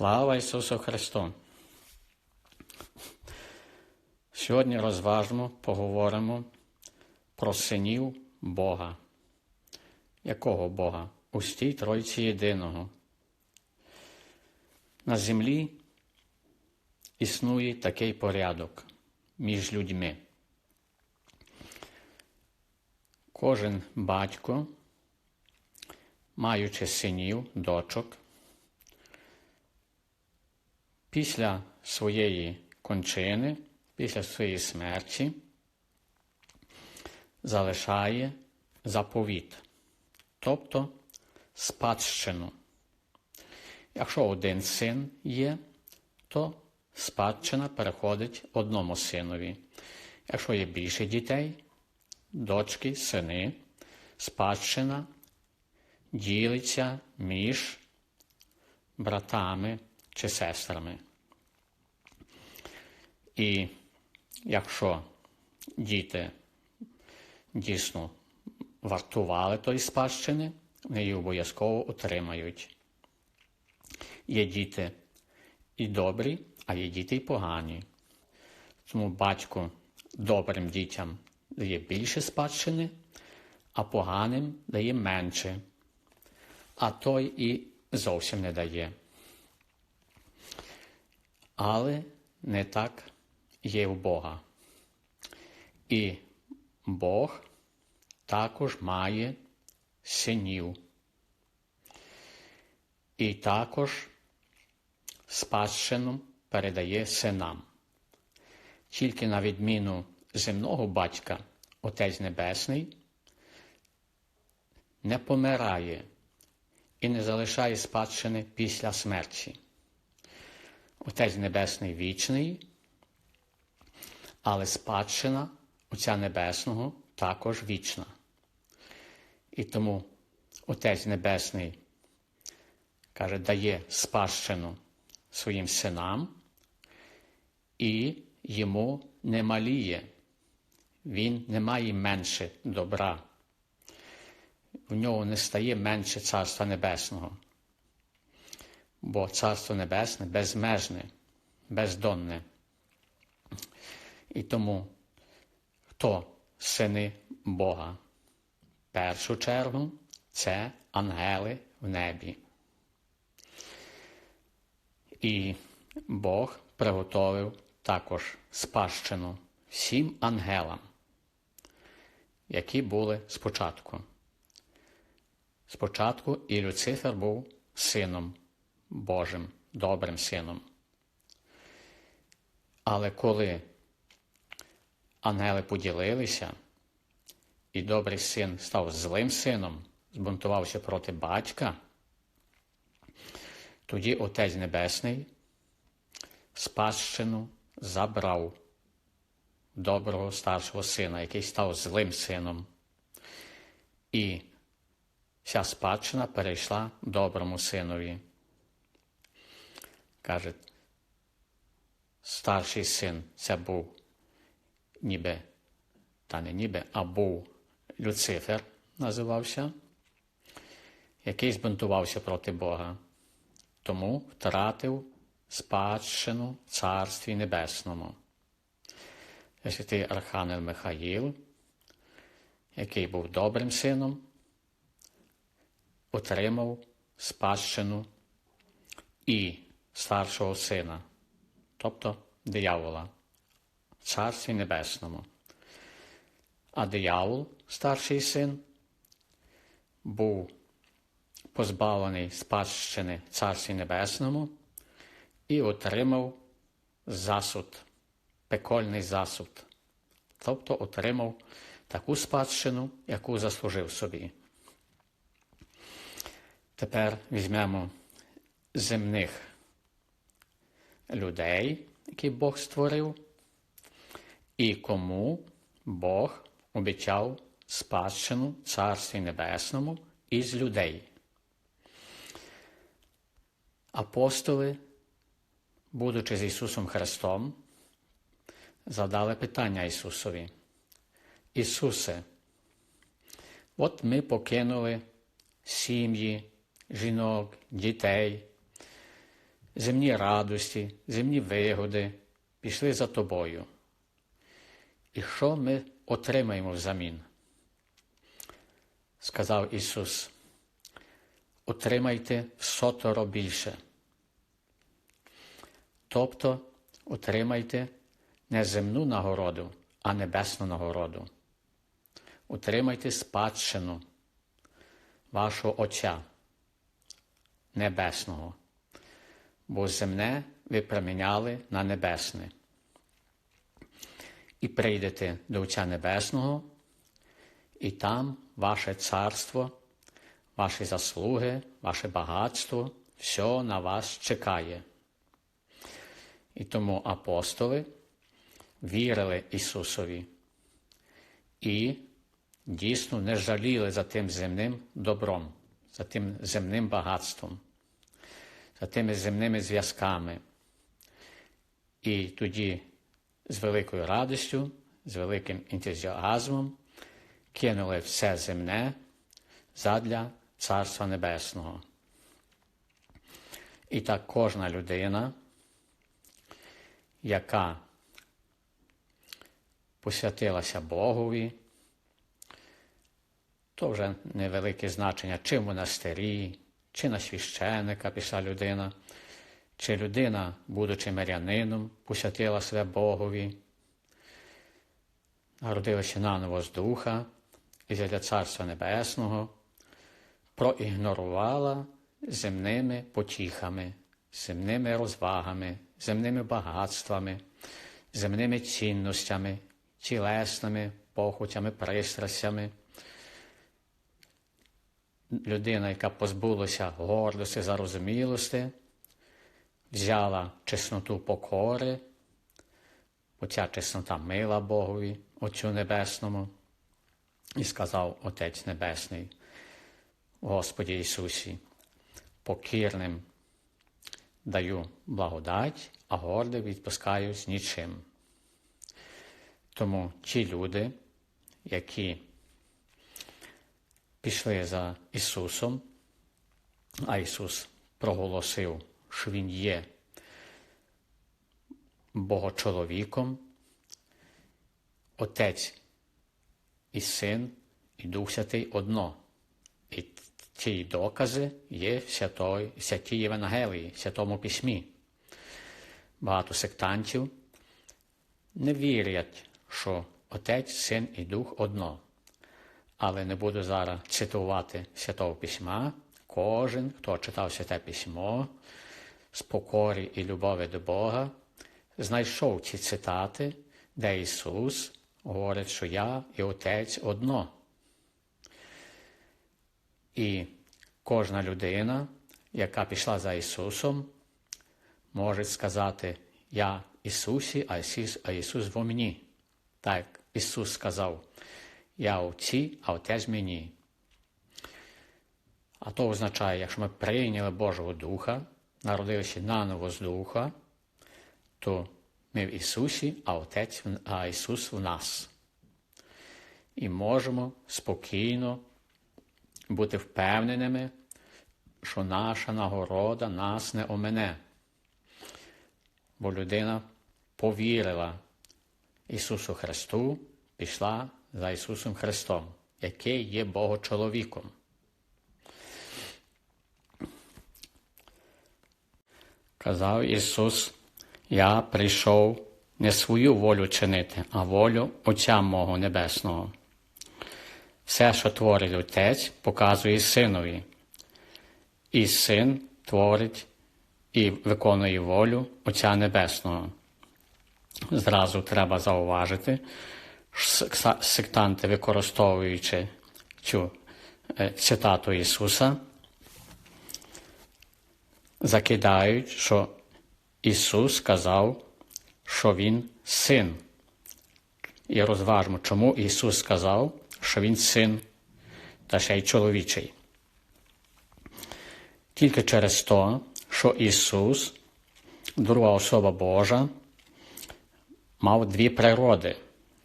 Слава Ісусу Христу! Сьогодні розважимо, поговоримо про синів Бога. Якого Бога? Устій Тройці Єдиного. На землі існує такий порядок між людьми. Кожен батько, маючи синів, дочок, після своєї кончини, після своєї смерті, залишає заповіт, тобто спадщину. Якщо один син є, то спадщина переходить одному синові. Якщо є більше дітей, дочки, сини, спадщина ділиться між братами чи сестрами. І якщо діти дійсно вартували тої спадщини, вони її обов'язково отримають. Є діти і добрі, а є діти і погані. Тому батько добрим дітям дає більше спадщини, а поганим дає менше, а той і зовсім не дає. Але не так є у Бога. І Бог також має синів. І також спадщину передає синам. Тільки на відміну земного батька, Отець Небесний, не помирає і не залишає спадщини після смерті. Отець Небесний вічний, але спадщина Отця Небесного також вічна. І тому Отець Небесний каже, дає спадщину своїм синам і йому не маліє, він не має менше добра. В нього не стає менше Царства Небесного бо Царство Небесне безмежне, бездонне. І тому хто сини Бога? В першу чергу це ангели в небі. І Бог приготовив також спадщину всім ангелам, які були спочатку. Спочатку і Люцифер був сином Божим, добрим сином. Але коли ангели поділилися, і добрий син став злим сином, збунтувався проти батька, тоді Отець Небесний спадщину забрав доброго старшого сина, який став злим сином. І вся спадщина перейшла доброму синові. Каже, старший син це був ніби, та не ніби, а був Люцифер називався, який збунтувався проти Бога, тому втратив спадщину в Царстві Небесному. Святий Архангел Михаїл, який був добрим сином, отримав спадщину і старшого сина, тобто диявола, Царстві Небесному. А диявол, старший син, був позбавлений спадщини Царстві Небесному і отримав засуд, пекольний засуд, тобто отримав таку спадщину, яку заслужив собі. Тепер візьмемо земних людей, які Бог створив, і кому Бог обіцяв спадщину Царстві Небесному із людей. Апостоли, будучи з Ісусом Христом, задали питання Ісусові. Ісусе, от ми покинули сім'ї, жінок, дітей, земні радості, земні вигоди пішли за тобою. І що ми отримаємо взамін? Сказав Ісус, отримайте соторо більше. Тобто отримайте не земну нагороду, а небесну нагороду. Утримайте спадщину вашого Отця Небесного, бо земне ви проміняли на небесне. І прийдете до Отця Небесного, і там ваше царство, ваші заслуги, ваше багатство, все на вас чекає. І тому апостоли вірили Ісусові і дійсно не жаліли за тим земним добром, за тим земним багатством, за тими земними зв'язками. І тоді з великою радістю, з великим ентузіазмом кинули все земне задля Царства Небесного. І так кожна людина, яка посвятилася Богові, то вже невелике значення, чи в монастирі, чи на священика пішла людина, чи людина, будучи мирянином, посвятила себе Богові, народилася наново з духа і для Царства Небесного, проігнорувала земними потіхами, земними розвагами, земними багатствами, земними цінностями, тілесними похотями, пристрастями. Людина, яка позбулася гордості, зарозумілості, взяла чесноту покори, бо ця чеснота мила Богові, Отцю Небесному, і сказав Отець Небесний, Господі Ісусі, покірним даю благодать, а горде відпускаю з нічим. Тому ті люди, які пішли за Ісусом, а Ісус проголосив, що Він є Богочоловіком, Отець і Син, і Дух Святий одно. І ці докази є в святої, святій Євангелії, в Святому Письмі. Багато сектантів не вірять, що Отець, Син і Дух одно. Але не буду зараз цитувати Святого Письма. Кожен, хто читав Святе Письмо з покорі і любові до Бога, знайшов ці цитати, де Ісус говорить, що я і Отець одно. І кожна людина, яка пішла за Ісусом, може сказати, я Ісусі, а Ісус, а Ісус во мені. Так, Ісус сказав, я Отці, а Отець мені. А то означає, якщо ми прийняли Божого Духа, народилися наново з Духа, то ми в Ісусі, а Отець, а Ісус в нас. І можемо спокійно бути впевненими, що наша нагорода нас не омене. Бо людина повірила Ісусу Христу, пішла за Ісусом Христом, який є Богочоловіком. Казав Ісус, я прийшов не свою волю чинити, а волю Отця мого Небесного. Все, що творить Отець, показує Синові, і син творить і виконує волю Отця Небесного. Зразу треба зауважити, сектанти, використовуючи цю цитату Ісуса, закидають, що Ісус сказав, що Він син. І розважмо, чому Ісус сказав, що Він син та ще й чоловічий. Тільки через те, що Ісус, друга особа Божа, мав дві природи.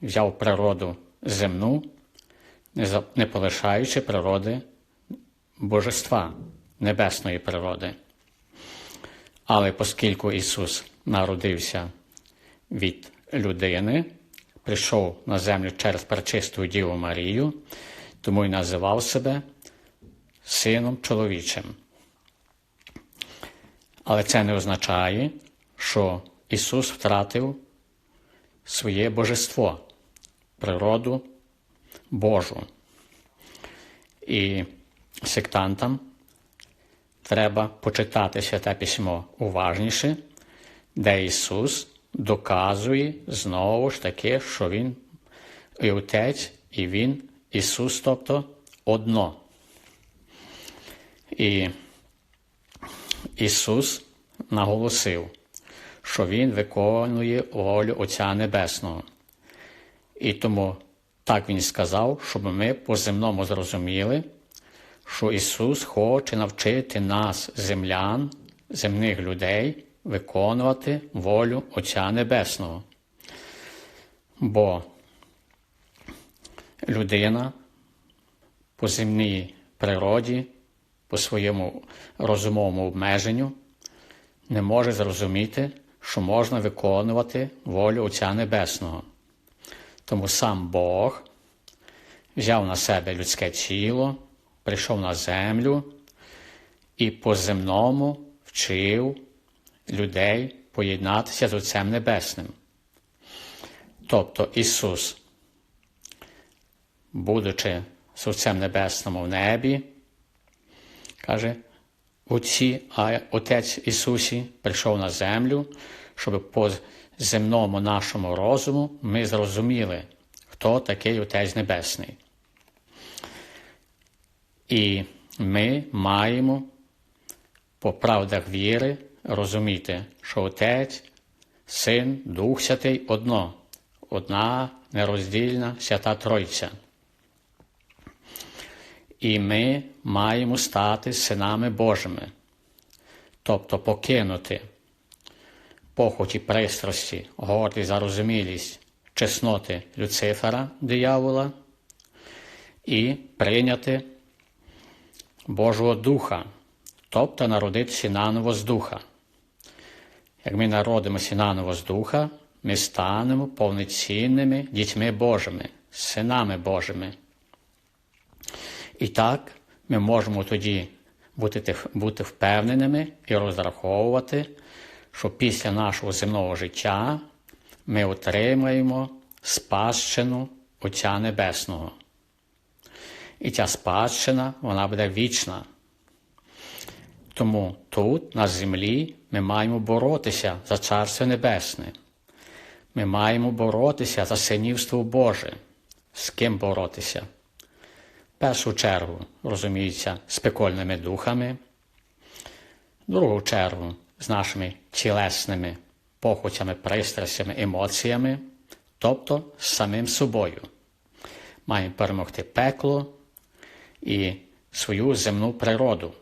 Взяв природу земну, не полишаючи природи божества, небесної природи. Але оскільки Ісус народився від людини, прийшов на землю через пречисту Діву Марію, тому й називав себе Сином чоловічим. Але це не означає, що Ісус втратив своє божество, природу Божу. І сектантам треба почитати святе письмо уважніше, де Ісус доказує знову ж таки, що Він і Отець, і Він, Ісус, тобто одно. І Ісус наголосив, що Він виконує волю Отця Небесного. І тому так Він сказав, щоб ми по земному зрозуміли, що Ісус хоче навчити нас, землян, земних людей, виконувати волю Отця Небесного. Бо людина по земній природі, по своєму розумовому обмеженню не може зрозуміти, що можна виконувати волю Отця Небесного. Тому сам Бог взяв на себе людське тіло, прийшов на землю і по земному вчив людей поєднатися з Отцем Небесним. Тобто Ісус, будучи з Отцем Небесним в небі, каже, Отці, а Отець Ісусі прийшов на землю, щоб по земному нашому розуму ми зрозуміли, хто такий Отець Небесний. І ми маємо по правдах віри розуміти, що Отець, Син, Дух Святий одно, одна нероздільна свята Тройця. І ми маємо стати синами Божими, тобто покинути похоті пристрасті, гордість, зарозумілість, чесноти Люцифера, диявола, і прийняти Божого Духа, тобто народитися наново з Духа. Як ми народимося наново з Духа, ми станемо повноцінними дітьми Божими, синами Божими. І так ми можемо тоді бути, бути впевненими і розраховувати, що після нашого земного життя ми отримаємо спадщину Отця Небесного. І ця спадщина вона буде вічна. Тому тут, на землі, ми маємо боротися за Царство Небесне. Ми маємо боротися за синівство Боже. З ким боротися? В першу чергу, розуміється, з пекольними духами, в другу чергу з нашими тілесними похотями, пристрастями, емоціями, тобто з самим собою. Маємо перемогти пекло і свою земну природу.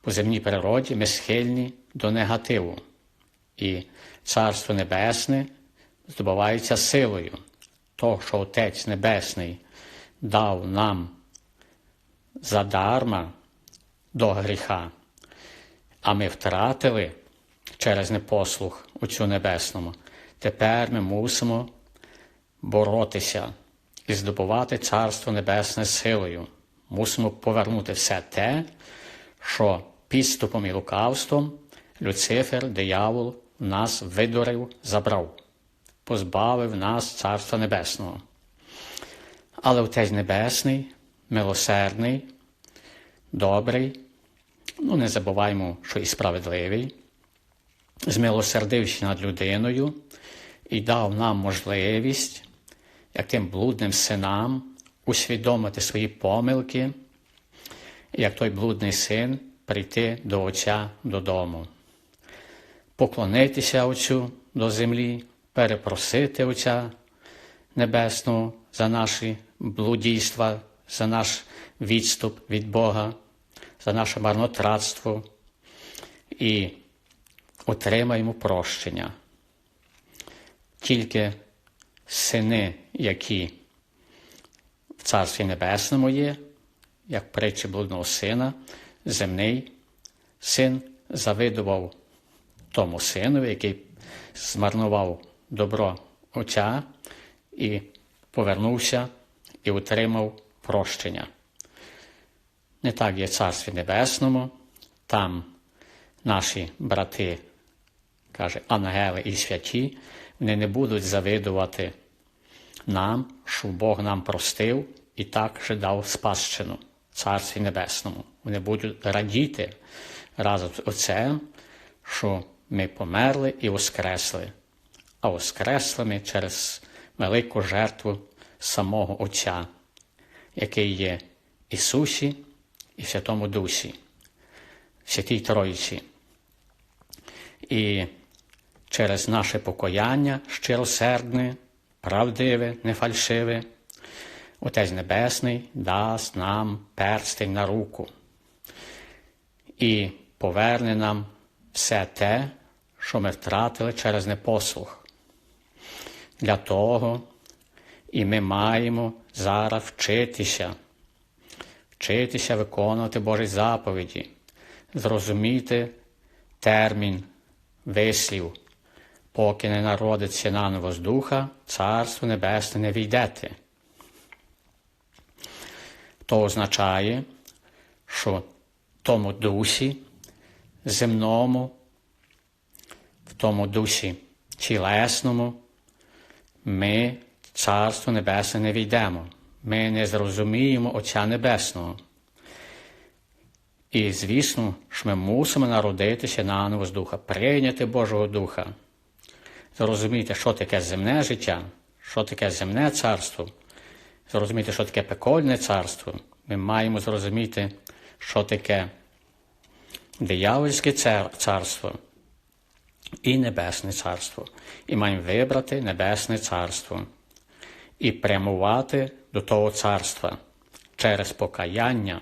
По земній природі ми схильні до негативу, і Царство Небесне здобувається силою, того, що Отець Небесний дав нам задарма до гріха, а ми втратили через непослух у цю небесному. Тепер ми мусимо боротися і здобувати Царство Небесне силою. Мусимо повернути все те, що підступом і лукавством Люцифер, диявол, нас видурив, забрав, позбавив нас Царства Небесного. Але Отець Небесний, милосердний, добрий, ну не забуваємо, що і справедливий, змилосердився над людиною і дав нам можливість, як тим блудним синам, усвідомити свої помилки, як той блудний син прийти до Отця додому, поклонитися Отцю до землі, перепросити Отця Небесного за наші блудійства, за наш відступ від Бога, за наше марнотратство і отримаємо прощення. Тільки сини, які в Царстві Небесному є, як притчі блудного сина, земний син завидував тому синові, який змарнував добро отця і повернувся і отримав прощення. Не так є в Царстві Небесному, там наші брати, каже, ангели і святі, вони не будуть завидувати нам, що Бог нам простив і так же дав спадщину в Царстві Небесному. Вони будуть радіти разом з Отцем, що ми померли і воскресли, а воскресли ми через велику жертву самого Отця, який є Ісусі і Святому Дусі, Святій Троїці. І через наше покаяння щиросердне, правдиве, нефальшиве, Отець Небесний дасть нам перстень на руку і поверне нам все те, що ми втратили через непослух. Для того і ми маємо зараз вчитися, вчитися виконувати Божі заповіді, зрозуміти термін вислів, поки не народиться наново з духа, Царство Небесне не війдете. То означає, що тому дусі земному, в тому дусі тілесному, ми Царство Небесне не війдемо. Ми не зрозуміємо Отця Небесного. І, звісно, що ми мусимо народитися наново з Духа, прийняти Божого Духа, зрозуміти, що таке земне життя, що таке земне царство, зрозуміти, що таке пекольне царство. Ми маємо зрозуміти, що таке диявольське царство і Небесне Царство. І маємо вибрати Небесне Царство і прямувати до того царства через покаяння,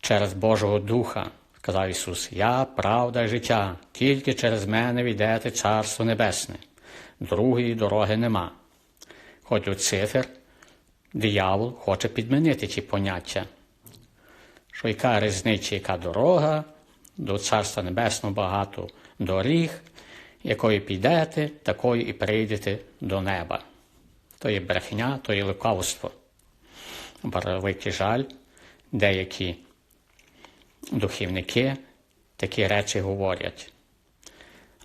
через Божого Духа. Сказав Ісус, Я правда і життя, тільки через мене війдете Царство Небесне, другої дороги нема. Хоч цифр диявол хоче підмінити ті поняття, що яка різниця, яка дорога, до Царства Небесного багато доріг, якою підете, такою і прийдете до неба. То є брехня, то є лукавство. Великий жаль, деякі духівники такі речі говорять.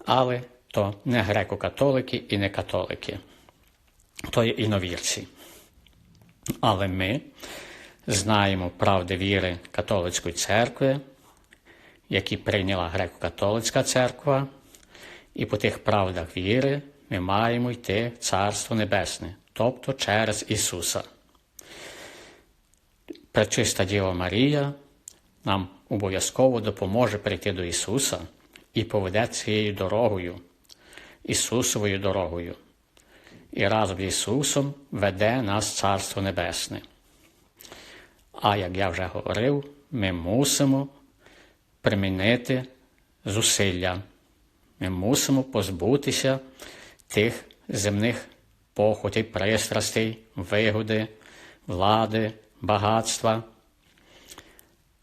Але то не греко-католики і не католики, то є іновірці. Але ми знаємо правди віри католицької церкви, які прийняла греко-католицька церква, і по тих правдах віри ми маємо йти в Царство Небесне, тобто через Ісуса. Пречиста Діва Марія нам обов'язково допоможе прийти до Ісуса і поведе цією дорогою, Ісусовою дорогою. І разом з Ісусом веде нас Царство Небесне. А як я вже говорив, ми мусимо примінити зусилля. Ми мусимо позбутися тих земних похотей, пристрастей, вигоди, влади, багатства.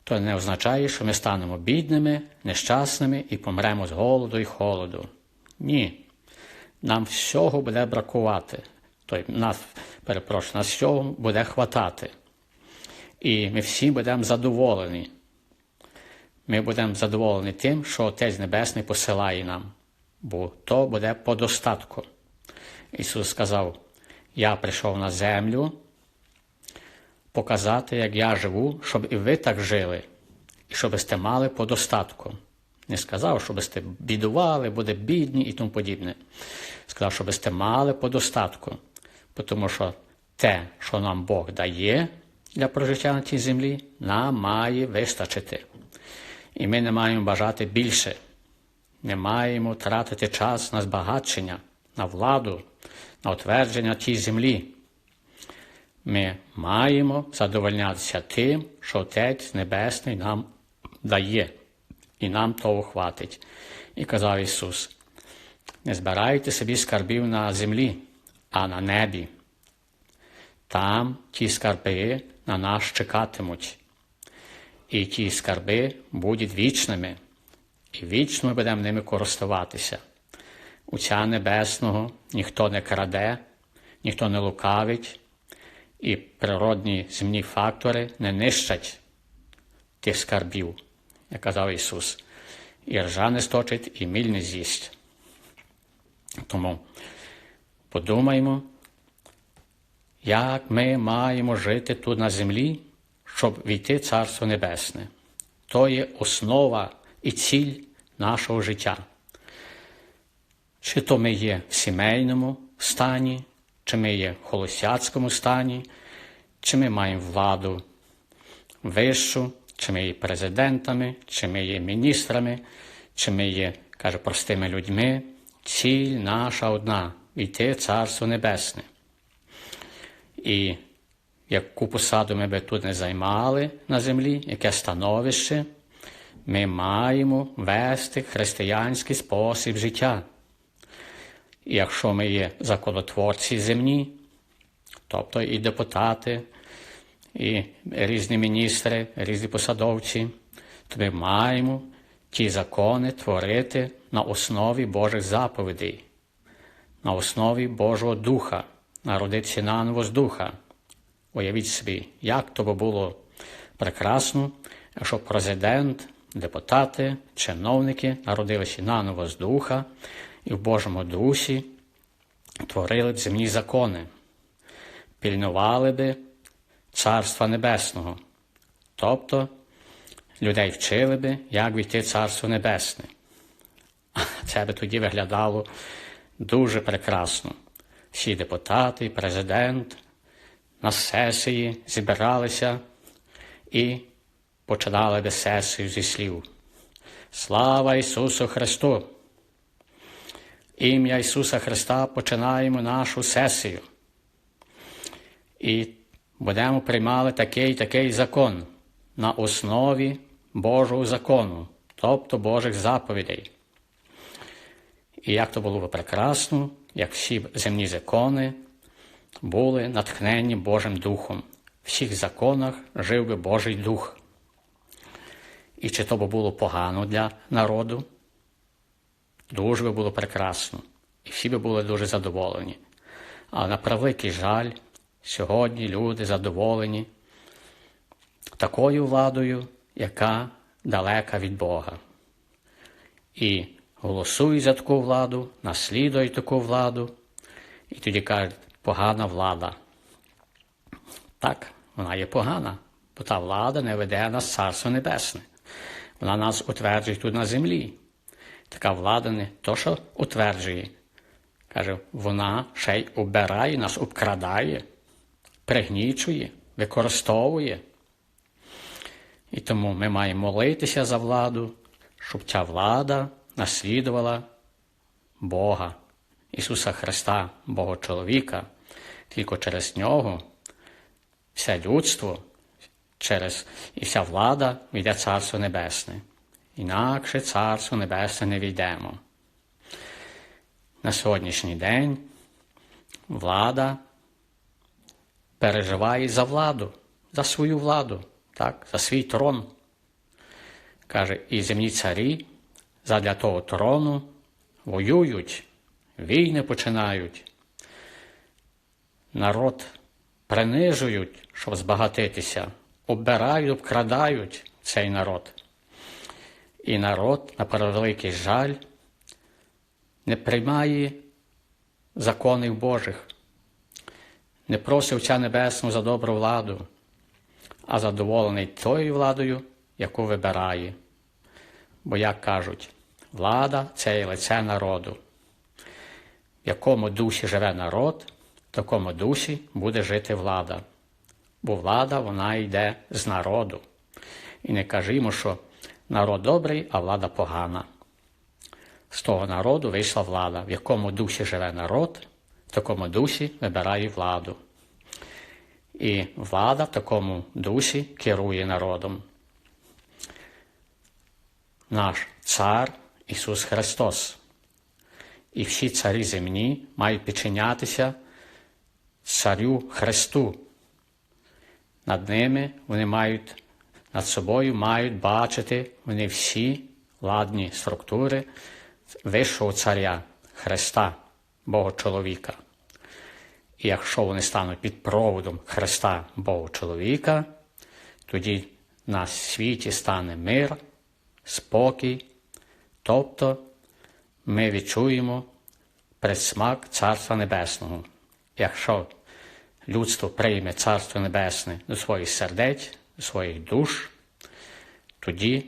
То не означає, що ми станемо бідними, нещасними і помремо з голоду і холоду. Ні. Нам всього буде бракувати. Тобто, нас, перепрошую, нас всього буде хватати. І ми всі будемо задоволені. Ми будемо задоволені тим, що Отець Небесний посилає нам, бо то буде по достатку. Ісус сказав: Я прийшов на землю показати, як я живу, щоб і ви так жили, і щоб сте мали по достатку. Не сказав, щоб сте бідували, буде бідні і тому подібне. Сказав, щоб сте мали по достатку, тому що те, що нам Бог дає для прожиття на цій землі, нам має вистачити. І ми не маємо бажати більше. Не маємо тратити час на збагачення, на владу, утвердження тій землі. Ми маємо задовольнятися тим, що Отець Небесний нам дає, і нам того хватить. І казав Ісус: не збирайте собі скарбів на землі, а на небі. Там ті скарби на нас чекатимуть і ті скарби будуть вічними. і вічно ми будемо ними користуватися. Отця Небесного ніхто не краде, ніхто не лукавить, і природні земні фактори не нищать тих скарбів, як казав Ісус. І ржа не сточить, і міль не з'їсть. Тому подумаймо, як ми маємо жити тут на землі, щоб війти в Царство Небесне. То є основа і ціль нашого життя. Чи то ми є в сімейному стані, чи ми є в холостяцькому стані, чи ми маємо владу вищу, чи ми є президентами, чи ми є міністрами, чи ми є, каже, простими людьми. Ціль наша одна війти в Царство Небесне. І яку посаду ми би тут не займали на землі, яке становище, ми маємо вести християнський спосіб життя. Якщо ми є законотворці земні, тобто і депутати, і різні міністри, різні посадовці, то ми маємо ті закони творити на основі Божих заповідей, на основі Божого Духа, народитися наново з Духа. Уявіть собі, як то би було прекрасно, якщо президент, депутати, чиновники народилися наново з Духа і в Божому Дусі творили б земні закони, пільнували би Царства Небесного, тобто людей вчили би, як війти Царство Небесне. Це би тоді виглядало дуже прекрасно. Всі депутати, президент на сесії зібралися і починали би сесію зі слів. Слава Ісусу Христу! Ім'я Ісуса Христа починаємо нашу сесію. І будемо приймати такий такий закон на основі Божого закону, тобто Божих заповідей. І як то було б прекрасно, як всі земні закони були натхнені Божим Духом. В всіх законах жив би Божий Дух. І чи то б було погано для народу? Дуже би було прекрасно, і всі би були дуже задоволені. А на превеликий жаль, сьогодні люди задоволені такою владою, яка далека від Бога. І голосують за таку владу, наслідують таку владу, і тоді кажуть, погана влада. Так, вона є погана, бо та влада не веде нас Царство Небесне. Вона нас утверджує тут на землі. Така влада не то, що утверджує. Каже, вона ще й обирає нас, обкрадає, пригнічує, використовує. І тому ми маємо молитися за владу, щоб ця влада наслідувала Бога, Ісуса Христа, Бога чоловіка, тільки через нього все людство через і вся влада війде Царство Небесне. Інакше Царство Небесне не війдемо. На сьогоднішній день влада переживає за владу, за свою владу, так, за свій трон. Каже, і земні царі задля того трону воюють, війни починають. Народ принижують, щоб збагатитися, оббирають, обкрадають цей народ. І народ, на превеликий жаль, не приймає законів Божих, не просить Отця Небесного за добру владу, а задоволений тою владою, яку вибирає. Бо, як кажуть, влада це є лице народу. В якому дусі живе народ, в такому дусі буде жити влада. Бо влада вона йде з народу. І не кажімо, що народ добрий, а влада погана. З того народу вийшла влада, в якому дусі живе народ, в такому дусі вибирає владу. І влада в такому дусі керує народом. Наш цар Ісус Христос. І всі царі земні мають підчинятися царю Христу. Над ними вони мають, над собою мають бачити вони всі владні структури вищого царя Христа, Бога чоловіка. І якщо вони стануть під проводом Христа Бога чоловіка, тоді на світі стане мир, спокій, тобто ми відчуємо предсмак Царства Небесного. Якщо людство прийме Царство Небесне до своїх сердець, своїх душ, тоді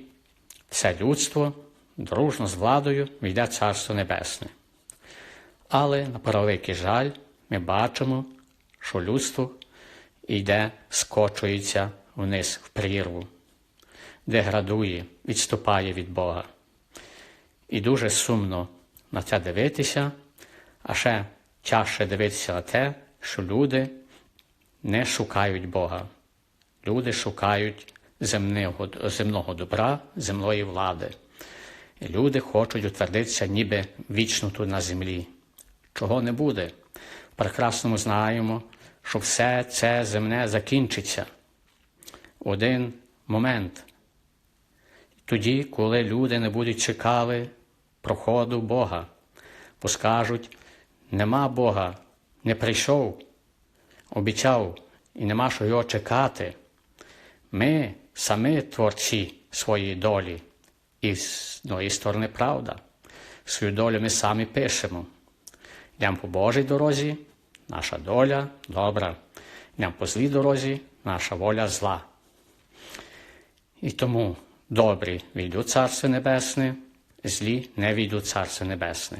це людство дружно з владою війде Царство Небесне. Але на превеликий жаль, ми бачимо, що людство йде, скочується вниз в прірву, деградує, відступає від Бога. І дуже сумно на це дивитися, а ще тяжче дивитися на те, що люди не шукають Бога. Люди шукають земного, земного добра, земної влади. Люди хочуть утвердитися ніби вічно тут на землі. Чого не буде? В прекрасному знаємо, що все це земне закінчиться один момент. Тоді, коли люди не будуть чекали проходу Бога, бо скажуть, нема Бога, не прийшов, обіцяв і нема що його чекати. Ми самі творці своєї долі, і з однієї сторони правда. Свою долю ми самі пишемо. Йдемо по Божій дорозі, наша доля добра. Йдемо по злій дорозі, наша воля зла. І тому добрі війдуть Царство Небесне, злі не війдуть Царство Небесне.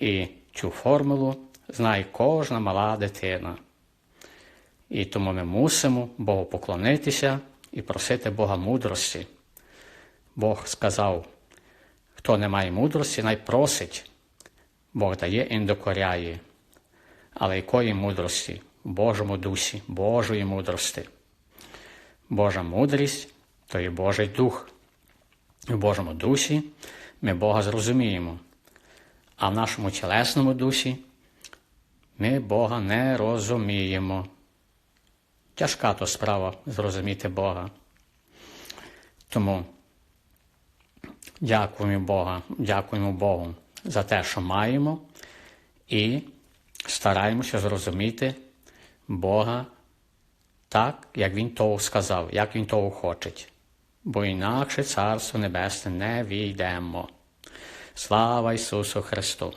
І цю формулу знає кожна мала дитина. І тому ми мусимо Богу поклонитися і просити Бога мудрості. Бог сказав, хто не має мудрості, най просить, Бог дає і докоряє. Але якої мудрості? В Божому дусі, Божої мудрості. Божа мудрість то є Божий дух. В Божому дусі ми Бога зрозуміємо, а в нашому тілесному дусі ми Бога не розуміємо. Тяжка то справа зрозуміти Бога. Тому дякуємо Бога, дякуємо Богу за те, що маємо, і стараємося зрозуміти Бога так, як Він того сказав, як Він того хоче. Бо інакше Царство Небесне не війдемо. Слава Ісусу Христу!